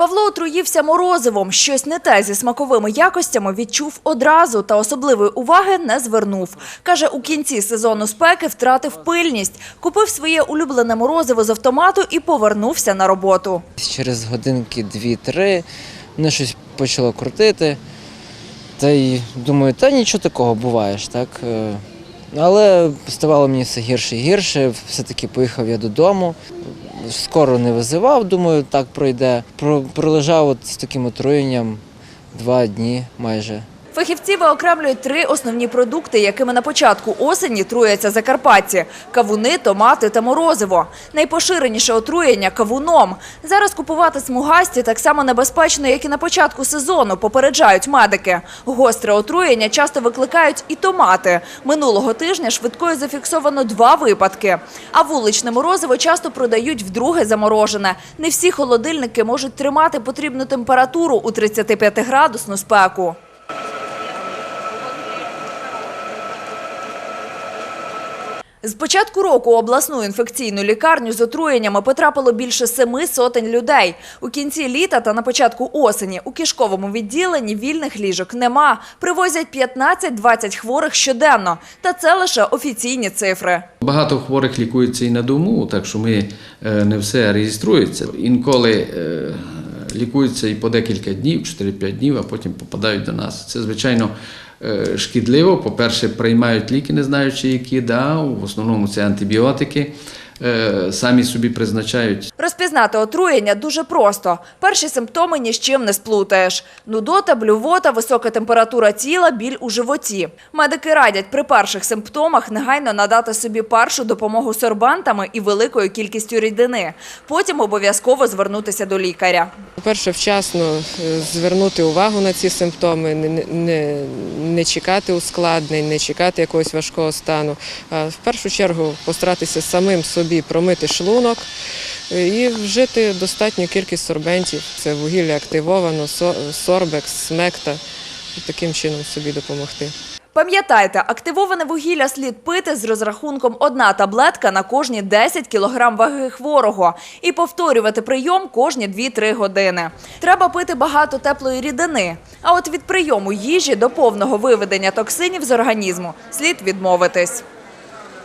Павло отруївся морозивом. Щось не те зі смаковими якостями відчув одразу та особливої уваги не звернув. Каже, у кінці сезону спеки втратив пильність, купив своє улюблене морозиво з автомату і повернувся на роботу. Через годинки дві-три мене щось почало крутити. Та й думаю, та нічого такого буває так. е. Але ставало мені все гірше і гірше. Все-таки поїхав я додому. Скоро не визивав, думаю, так пройде. Про- Пролежав от з таким отруєнням два дні майже. Фахівці виокремлюють три основні продукти, якими на початку осені труяться закарпатці – кавуни, томати та морозиво. Найпоширеніше отруєння – кавуном. Зараз купувати смугасті так само небезпечно, як і на початку сезону, попереджають медики. Гостре отруєння часто викликають і томати. Минулого тижня швидкою зафіксовано два випадки. А вуличне морозиво часто продають вдруге заморожене. Не всі холодильники можуть тримати потрібну температуру у 35-градусну спеку. З початку року обласну інфекційну лікарню з отруєннями потрапило більше семи сотень людей. У кінці літа та на початку осені у кишковому відділенні вільних ліжок нема. Привозять 15-20 хворих щоденно. Та це лише офіційні цифри. Багато хворих лікується і на дому, так що ми е, не все реєструється. Інколи е, лікуються і по декілька днів, 4-5 днів, а потім попадають до нас. Це, звичайно, шкідливо. По-перше, приймають ліки, не знаючи, які, да, в основному це антибіотики. Е, Самі собі призначають Розпізнати отруєння дуже просто. Перші симптоми ні з чим не сплутаєш. Нудота, блювота, висока температура тіла, біль у животі. Медики радять при перших симптомах негайно надати собі першу допомогу сорбантами і великою кількістю рідини. Потім обов'язково звернутися до лікаря. По-перше, вчасно е, звернути увагу на ці симптоми, не, не, не чекати ускладнень, не чекати якогось важкого стану. В першу чергу постаратися самим собі промити шлунок і вжити достатню кількість сорбентів. Це вугілля активовано, со- сорбекс, смекта. Таким чином собі допомогти. Пам'ятайте, активоване вугілля слід пити з розрахунком одна таблетка на кожні 10 кг ваги хворого і повторювати прийом кожні 2-3 години. Треба пити багато теплої рідини. А от від прийому їжі до повного виведення токсинів з організму слід відмовитись.